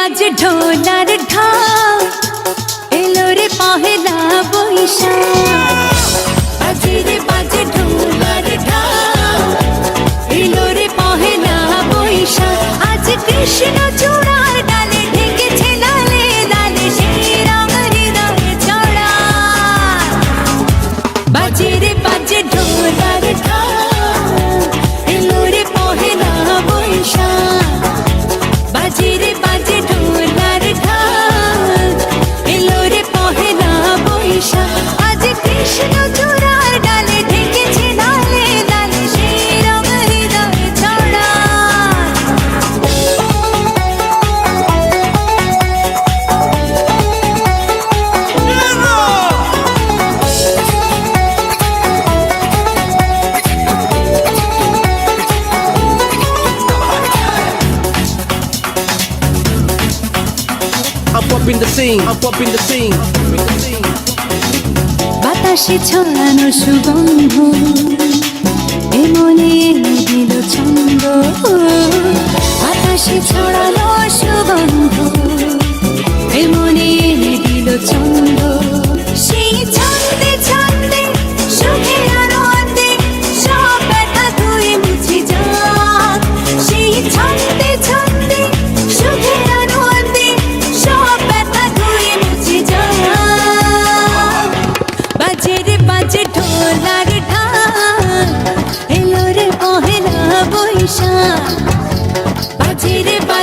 বাজে ঢোলার ঢাক এলো রে পহেলা বৈশাখ। বাজে রে বাজে ঢোলার ঢাক এলো রে পহেলা বৈশাখ। আজ Krishna scene. I'm bumping the scene. বাতাসে ছড়ানো সুগন্ধ এমনি দিল ছন্দ বাতাসে ছড়ানো সুগন্ধ এমনি দিল ছন্দ সেই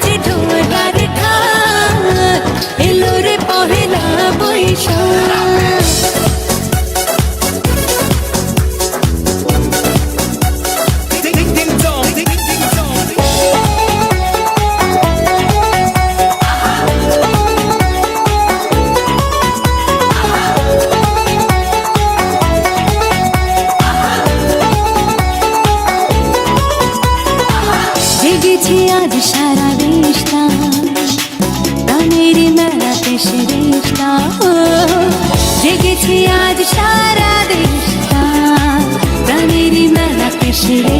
বাজে ঢোলার ঢাক এলো রে পহেলা বৈশাখ. জেগেছি আজ সারা দেশটা প্রাণের মেলাতে সেরেশটা জেগেছি আজ সারা দেশটা প্রাণের মেলাতে সেরেশটা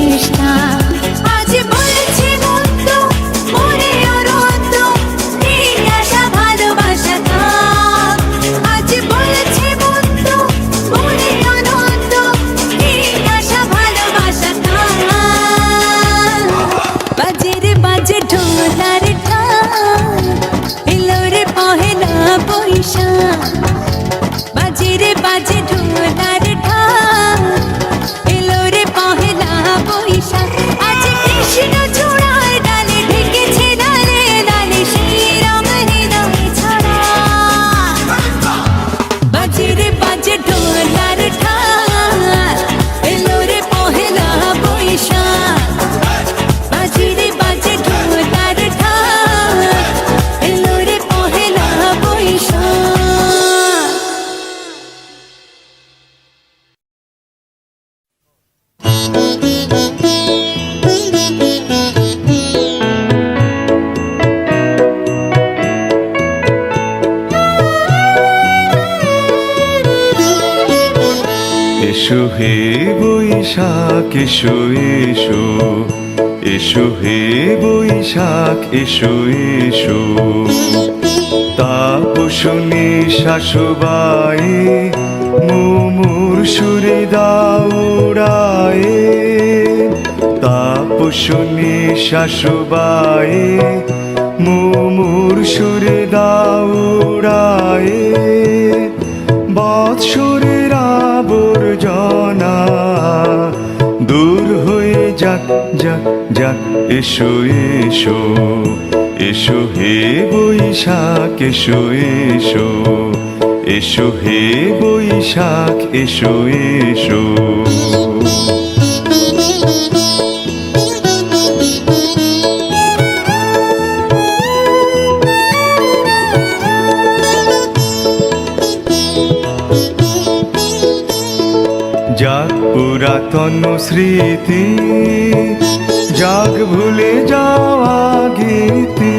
এসো এসো এসো হে বৈশাখ, এসো এসো। তাপসনে শাশুবায়ে মুমুর সুরে দাউড়ায়ে তাপসনে শাশুবায়ে মুমুর সুরে দাউড়ায়ে যাক যাক এসো এসো এসো হে বৈশাখ এসো এসো এসো হে বৈশাখ এসো এসো। যাক পুরাতন স্মৃতি, যাক ভুলে যাওয়া গীতি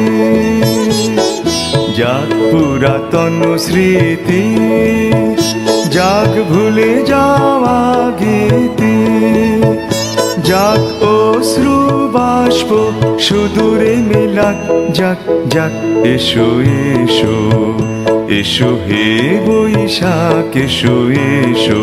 যাক পুরাতন স্মৃতি, যাক ভুলে যাওয়া গীতি যাক অশ্রু বাষ্প, সুদূরে মেলাক, যাক যাক, এসো এসো এসো হে বৈশাখ, এসো এসো।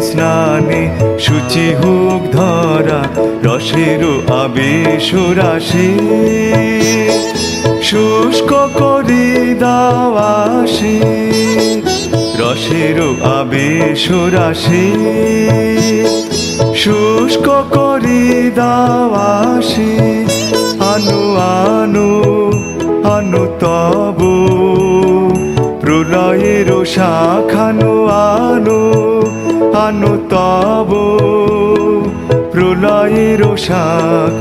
স্নানে সূচি হুক ধরা রসেরও আবেশ শুষ্ক করি দাওয়াসি রসের আবেশ শুষ্ক করি দাওয়াসি আনু আনু আনু তব। প্রলয়ের শাখানু আনু তব, প্রলয়ের শাক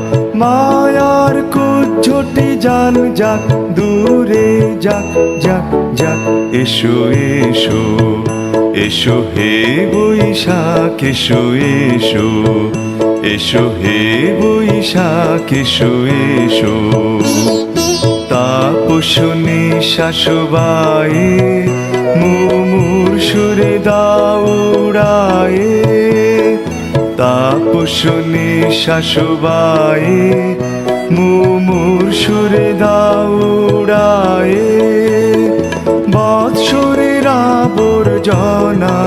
মায়ার কুজ্জটি জাল যাক, দূরে যাক যাক যাক, এসো এসো এসো হে বৈশাখ, এসো এসো এসো হে বৈশাখ, এসো এসো। তাপসনে শাশুবায়ে মুমুর সুরে দাউড়ায়ে তাপসনে শাশুবায়ে মুমুর সুরে দাউড়ায়ে বৎসরের আবর্জনা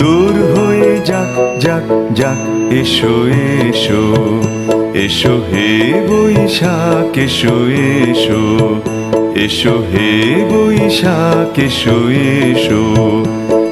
দূর হয়ে যাক যাক যাক, এসো এসো এসো হে বৈশাখ, এসো এসো এসো হে বৈশাখ, এসো এসো।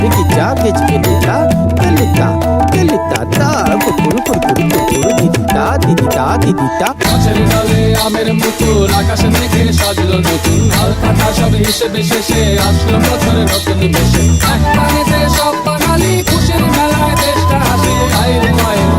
রিকিতা কেচকেলিতা কেলিতা কেলিতা তা কুকুর কুকুর কুকুর দিদিতা দিদিতা দিদিতা মাছের জলে আমের মুকুল আকাশ থেকে সাজলো নতুন আর কাটা সব হিসেবে শেষে আসলো বছর নতুন বেশে এক পানিতে সব বাঙালি খুশির মেলায় দেশটা হাসে। আইরে মায়ের